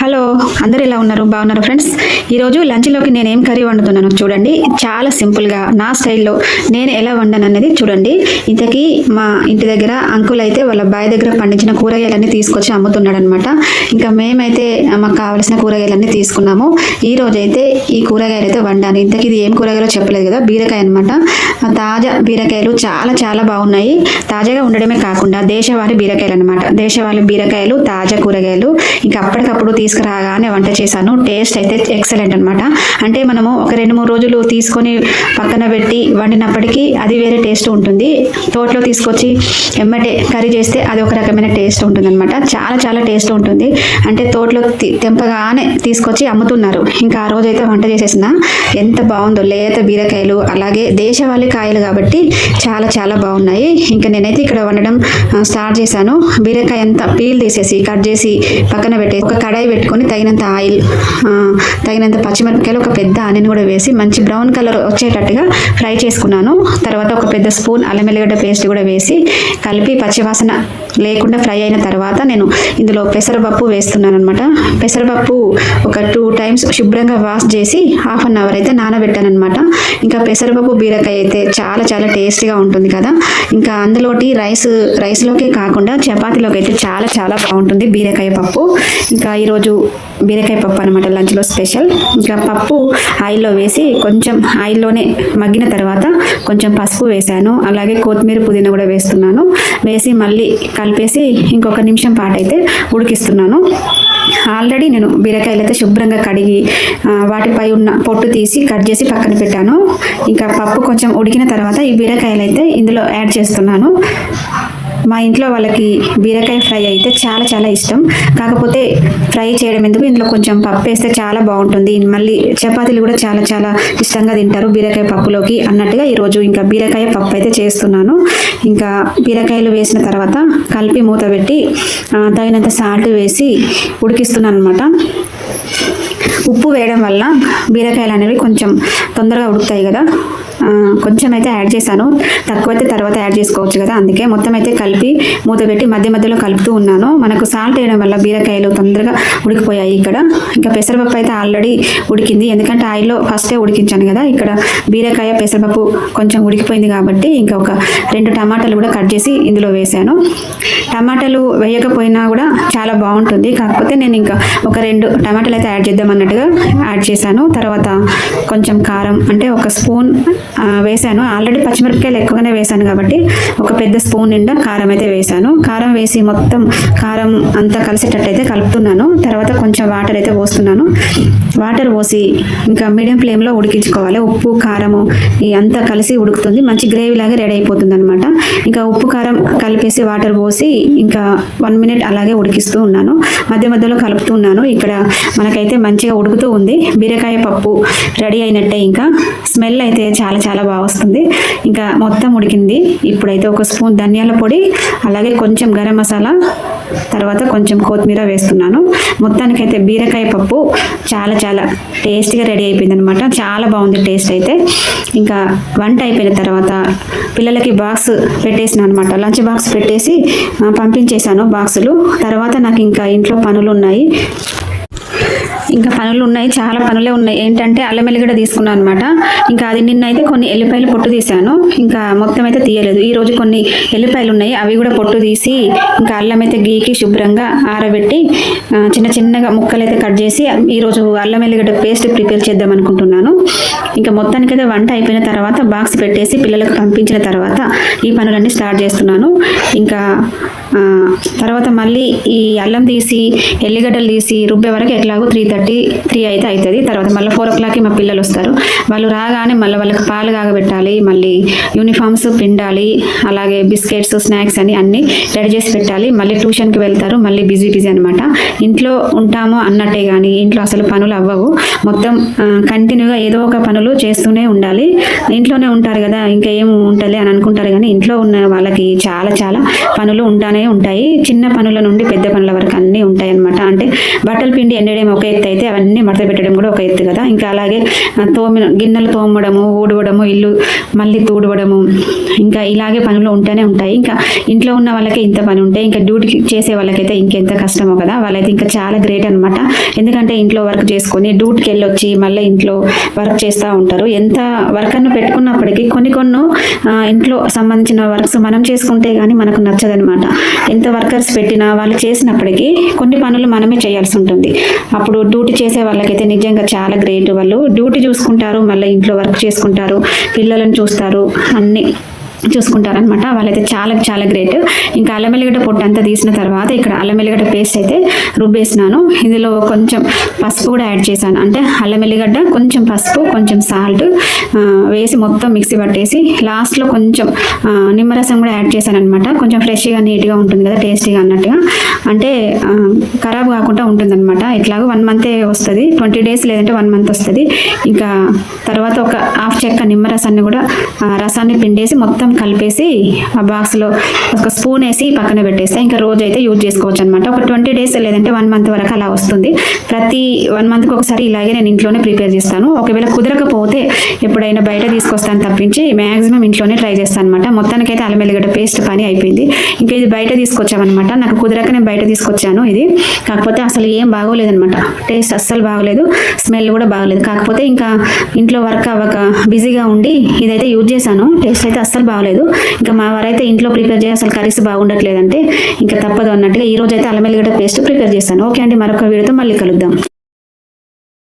Hello అందరు ఎలా ఉన్నారు? బాగున్నారు ఫ్రెండ్స్? ఈరోజు లంచ్లోకి నేను ఏం కర్రీ వండుతున్నాను చూడండి. చాలా సింపుల్గా నా స్టైల్లో నేను ఎలా వండాను అనేది చూడండి. ఇంతకీ మా ఇంటి దగ్గర అంకుల్ అయితే వాళ్ళ బాయ్ దగ్గర పండించిన కూరగాయలన్నీ తీసుకొచ్చి అమ్ముతున్నాడు అనమాట ఇంకా మేమైతే మాకు కావలసిన కూరగాయలన్నీ తీసుకున్నాము. ఈ రోజైతే అయితే ఈ కూరగాయలు అయితే వండాను. ఇంతకీ ఇది ఏం కూరగాయలో చెప్పలేదు కదా బీరకాయ అనమాట తాజా బీరకాయలు చాలా చాలా బాగున్నాయి. తాజాగా ఉండడమే కాకుండా దేశవాళీ బీరకాయలు అనమాట దేశవాళీ బీరకాయలు తాజా కూరగాయలు. ఇంకా అప్పటికప్పుడు తీసుకురాగానే వంట చేశాను. టేస్ట్ అయితే ఎక్సలెంట్ అనమాట అంటే మనము ఒక రెండు మూడు రోజులు తీసుకొని పక్కన పెట్టి వండినప్పటికీ అది వేరే టేస్ట్ ఉంటుంది. తోటలో తీసుకొచ్చి ఎమ్మటే కర్రీ చేస్తే అది ఒక రకమైన టేస్ట్ ఉంటుంది అనమాట చాలా చాలా టేస్ట్ ఉంటుంది. అంటే తోటలో తి- తెంపగానే తీసుకొచ్చి అమ్ముతున్నారు. ఇంకా ఆ రోజు అయితే వంట చేసేసిన. ఎంత బాగుందో లేత బీరకాయలు అలాగే దేశవాళీ కాయలు కాబట్టి చాలా చాలా బాగున్నాయి. ఇంకా నేనైతే ఇక్కడ వండడం స్టార్ట్ చేశాను. బీరకాయ అంతా పీల్ తీసేసి కట్ చేసి పక్కన పెట్టేసి ఒక కడాయి పెట్టుకొని తగినంత ఆయిల్ తగినంత పచ్చిమిరపకాయలు ఒక పెద్ద ఆనియన్ కూడా వేసి మంచి బ్రౌన్ కలర్ వచ్చేటట్టుగా ఫ్రై చేసుకున్నాను. తర్వాత ఒక పెద్ద స్పూన్ అల్లం వెల్లిగడ్డ పేస్ట్ కూడా వేసి కలిపి పచ్చివాసన లేకుండా ఫ్రై అయిన తర్వాత నేను ఇందులో పెసరపప్పు వేస్తున్నాను అనమాట పెసరపప్పు ఒక టూ టైమ్స్ శుభ్రంగా వాష్ చేసి హాఫ్ అన్ అవర్ అయితే నానబెట్టాను అనమాట ఇంకా పెసరపప్పు బీరకాయ అయితే చాలా చాలా టేస్టీగా ఉంటుంది కదా. ఇంకా అందులోటి రైస్ రైస్లోకి కాకుండా చపాతీలోకి అయితే చాలా చాలా బాగుంటుంది బీరకాయ పప్పు. ఇంకా ఈరోజు బీరకాయ పప్పు అనమాట లంచ్లో స్పెషల్. ఇంకా పప్పు ఆయిల్లో వేసి కొంచెం ఆయిల్లోనే మగ్గిన తర్వాత కొంచెం పసుపు వేశాను అలాగే కొత్తిమీర పుదీనా కూడా వేస్తున్నాను. వేసి మళ్ళీ కలిపేసి ఇంకొక నిమిషం పాటు అయితే ఉడికిస్తున్నాను. ఆల్రెడీ నేను బీరకాయలు అయితే శుభ్రంగా కడిగి వాటిపై ఉన్న పొట్టు తీసి కట్ చేసి పక్కన పెట్టాను. ఇంకా పప్పు కొంచెం ఉడికిన తర్వాత ఈ బీరకాయలు అయితే ఇందులో యాడ్ చేస్తున్నాను. మా ఇంట్లో వాళ్ళకి బీరకాయ ఫ్రై అయితే చాలా చాలా ఇష్టం. కాకపోతే ఫ్రై చేయడం ఎందుకు? ఇందులో కొంచెం పప్పు వేస్తే చాలా బాగుంటుంది. మళ్ళీ చపాతీలు కూడా చాలా చాలా ఇష్టంగా తింటారు బీరకాయ పప్పులోకి అన్నట్టుగా ఈరోజు ఇంకా బీరకాయ పప్పు అయితే చేస్తున్నాను. ఇంకా బీరకాయలు వేసిన తర్వాత కలిపి మూత పెట్టి తగినంత సాల్ట్ వేసి ఉడికిస్తున్నాను అనమాట ఉప్పు వేయడం వల్ల బీరకాయలు అనేవి కొంచెం తొందరగా ఉడుకుతాయి కదా. కొంచెం అయితే యాడ్ చేశాను. తక్కువైతే తర్వాత యాడ్ చేసుకోవచ్చు కదా. అందుకే మొత్తం అయితే కలిపి మూత పెట్టి మధ్య మధ్యలో కలుపుతూ ఉన్నాను. మనకు సాల్ట్ వేయడం వల్ల బీరకాయలు తొందరగా ఉడికిపోయాయి ఇక్కడ. ఇంకా పెసరపప్పు అయితే ఆల్రెడీ ఉడికింది. ఎందుకంటే ఆయిల్లో ఫస్టే ఉడికించాను కదా. ఇక్కడ బీరకాయ పెసరపప్పు కొంచెం ఉడికిపోయింది కాబట్టి ఇంకా ఒక రెండు టమాటాలు కూడా కట్ చేసి ఇందులో వేశాను. టమాటాలు వేయకపోయినా కూడా చాలా బాగుంటుంది. కాకపోతే నేను ఇంకా ఒక రెండు టమాటాలు అయితే యాడ్ చేద్దాం అన్నట్టుగా యాడ్ చేశాను. తర్వాత కొంచెం కారం అంటే ఒక స్పూన్ వేశాను. ఆల్రెడీ పచ్చిమిరపకాయలు ఎక్కువగానే వేశాను కాబట్టి ఒక పెద్ద స్పూన్ నిండా కారం అయితే వేశాను. కారం వేసి మొత్తం కారం అంతా కలిసేటట్టయితే కలుపుతున్నాను. తర్వాత కొంచెం వాటర్ అయితే పోస్తున్నాను. వాటర్ పోసి ఇంకా మీడియం ఫ్లేమ్లో ఉడికించుకోవాలి. ఉప్పు కారము ఈ అంతా కలిసి ఉడుకుతుంది. మంచి గ్రేవీ లాగా రెడీ అయిపోతుంది అనమాట ఇంకా ఉప్పు కారం కలిపేసి వాటర్ పోసి ఇంకా వన్ మినిట్ అలాగే ఉడికిస్తూ ఉన్నాను. మధ్య మధ్యలో కలుపుతూ ఉన్నాను. ఇక్కడ మనకైతే మంచిగా ఉడుకుతూ ఉంది. బీరకాయ పప్పు రెడీ అయినట్టే ఇంకా. స్మెల్ అయితే చాలా చాలా బాగా వస్తుంది. ఇంకా మొత్తం ఉడికింది. ఇప్పుడైతే ఒక స్పూన్ ధనియాల పొడి అలాగే కొంచెం గరం మసాలా తర్వాత కొంచెం కొత్తిమీర వేస్తున్నాను. మొత్తానికైతే బీరకాయ పప్పు చాలా చాలా టేస్టీగా రెడీ అయిపోయింది అనమాట చాలా బాగుంది టేస్ట్ అయితే. ఇంకా వంట అయిపోయిన తర్వాత పిల్లలకి బాక్స్ పెట్టేసిన అనమాట లంచ్ బాక్స్ పెట్టేసి పంపించేశాను బాక్సులు. తర్వాత నాకు ఇంకా ఇంట్లో పనులు ఉన్నాయి. ఇంకా పనులు ఉన్నాయి చాలా పనులే ఉన్నాయి. ఏంటంటే అల్లం ఎల్లిగడ్డ తీసుకున్నాను అనమాట ఇంకా అది నిన్న అయితే కొన్ని ఎల్లిపాయలు పొట్టు తీసాను. ఇంకా మొత్తం అయితే తీయలేదు. ఈ రోజు కొన్ని ఎల్లిపాయలు ఉన్నాయి. అవి కూడా పొట్టు తీసి ఇంకా అల్లం అయితే గీకి శుభ్రంగా ఆరబెట్టి చిన్న చిన్నగా ముక్కలు అయితే కట్ చేసి ఈరోజు అల్లం ఎల్లిగడ్డ పేస్ట్ ప్రిపేర్ చేద్దాం అనుకుంటున్నాను. ఇంకా మొత్తానికైతే వంట అయిపోయిన తర్వాత బాక్స్ పెట్టేసి పిల్లలకు పంపించిన తర్వాత ఈ పనులన్నీ స్టార్ట్ చేస్తున్నాను. ఇంకా తర్వాత మళ్ళీ ఈ అల్లం తీసి ఎల్లిగడ్డలు తీసి రుబ్బే వరకు ఎట్లాగో త్రీ థర్టీ త్రీ అయితే అవుతుంది తర్వాత మళ్ళీ ఫోర్ ఓ క్లాక్కి మా పిల్లలు వస్తారు. వాళ్ళు రాగానే మళ్ళీ వాళ్ళకి పాలు కాగబెట్టాలి మళ్ళీ యూనిఫామ్స్ పిండాలి అలాగే బిస్కెట్స్ స్నాక్స్ అని అన్నీ రెడీ చేసి పెట్టాలి. మళ్ళీ ట్యూషన్కి వెళ్తారు మళ్ళీ బిజీ బిజీ అనమాట ఇంట్లో ఉంటాము అన్నట్టే కానీ ఇంట్లో అసలు పనులు అవ్వవు. మొత్తం కంటిన్యూగా ఏదో ఒక పనులు పనులు చేస్తూనే ఉండాలి. ఇంట్లోనే ఉంటారు కదా ఇంకా ఏం ఉంటుంది అని అనుకుంటారు కానీ ఇంట్లో ఉన్న వాళ్ళకి చాలా చాలా పనులు ఉంటానే ఉంటాయి. చిన్న పనుల నుండి పెద్ద పనుల వరకు అన్నీ ఉంటాయి అనమాట అంటే బట్టల పిండి ఎండడం ఒక ఎత్తు అయితే అవన్నీ మడత పెట్టడం కూడా ఒక ఎత్తు కదా. ఇంకా అలాగే తోమిన గిన్నెలు తోమడము ఊడవడము ఇల్లు మళ్ళీ తూడవడము ఇంకా ఇలాగే పనులు ఉంటూనే ఉంటాయి. ఇంకా ఇంట్లో ఉన్న వాళ్ళకి ఇంత పని ఉంటాయి ఇంకా డ్యూటీ చేసే వాళ్ళకైతే ఇంకెంత కష్టమో కదా. వాళ్ళైతే ఇంకా చాలా గ్రేట్ అనమాట ఎందుకంటే ఇంట్లో వర్క్ చేసుకొని డ్యూటీకి వెళ్ళొచ్చి మళ్ళీ ఇంట్లో వర్క్ చేస్తూ ఉంటారు. ఎంత వర్క్ అನ್ನು పెట్టుకున్నప్పటికీ కొన్ని కొన్ని ఇంట్లో సంబంధించిన వర్క్స్ మనం చేసుకుంటే కానీ మనకు నచ్చదనమాట ఎంత వర్కర్స్ పెట్టినా వాళ్ళు చేసినప్పటికీ కొన్ని పనులు మనమే చేయాల్సి ఉంటుంది. అప్పుడు డ్యూటీ చేసే వాళ్ళకైతే నిజంగా చాలా గ్రేట్. వాళ్ళు డ్యూటీ చూసుకుంటారు మళ్ళీ ఇంట్లో వర్క్ చేసుకుంటారు పిల్లలను చూస్తారు అన్నీ. చూసుకుంటారనమాట వాళ్ళైతే చాలా చాలా గ్రేట్. ఇంకా అల్లం వెల్లిగడ్డ పొట్టు అంతా తీసిన తర్వాత ఇక్కడ అల్లం వెల్లిగడ్డ పేస్ట్ అయితే రుబ్బేసినాను. ఇందులో కొంచెం పసుపు కూడా యాడ్ చేశాను. అంటే అల్లం వెల్లిగడ్డ కొంచెం పసుపు కొంచెం సాల్ట్ వేసి మొత్తం మిక్సీ పట్టేసి లాస్ట్లో కొంచెం నిమ్మరసం కూడా యాడ్ చేశాను అనమాట కొంచెం ఫ్రెష్గా నీట్గా ఉంటుంది కదా టేస్టీగా అన్నట్టుగా. అంటే ఖరాబ్ కాకుండా ఉంటుందన్నమాట. ఇట్లాగో వన్ మంతే వస్తుంది. ట్వంటీ డేస్ లేదంటే వన్ మంత్ వస్తుంది. ఇంకా తర్వాత ఒక హాఫ్ చెక్క నిమ్మరసాన్ని కూడా రసాన్ని పిండేసి మొత్తం కలిపేసి ఆ బాక్స్లో ఒక స్పూన్ వేసి పక్కన పెట్టేస్తే ఇంకా రోజు అయితే యూజ్ చేసుకోవచ్చు అనమాట ఒక ట్వంటీ డేస్ లేదంటే వన్ మంత్ వరకు అలా వస్తుంది. ప్రతి వన్ మంత్కి ఒకసారి ఇలాగే నేను ఇంట్లోనే ప్రిపేర్ చేస్తాను. ఒకవేళ కుదరకపోతే ఎప్పుడైనా బయట తీసుకొస్తాను తప్పించి మ్యాక్సిమం ఇంట్లోనే ట్రై చేస్తాను అనమాట మొత్తానికైతే అల్లం వెల్లిగడ్డ పేస్ట్ పని అయిపోయింది. ఇంకా ఇది బయట తీసుకొచ్చామన్నమాట. నాకు కుదరక నేను బయట తీసుకొచ్చాను ఇది. కాకపోతే అసలు ఏం బాగోలేదనమాట టేస్ట్ అస్సలు బాగోలేదు. స్మెల్ కూడా బాగోలేదు. కాకపోతే ఇంకా ఇంట్లో వర్క్ అవ్వక బిజీగా ఉండి ఇదైతే యూజ్ చేశాను. టేస్ట్ అయితే అస్సలు బాగలేదు. ఇంకా మా వారైతే ఇంట్లో ప్రిపేర్ చేసి అసలు కర్రీస్ బాగుండట్లేదంటే ఇంకా తప్పదు అన్నట్టుగా ఈ రోజు అయితే అల్లం పేస్ట్ ప్రిపేర్ చేస్తాను ఓకే అండి మరొక వీడియోతో మళ్ళీ కలుద్దాం.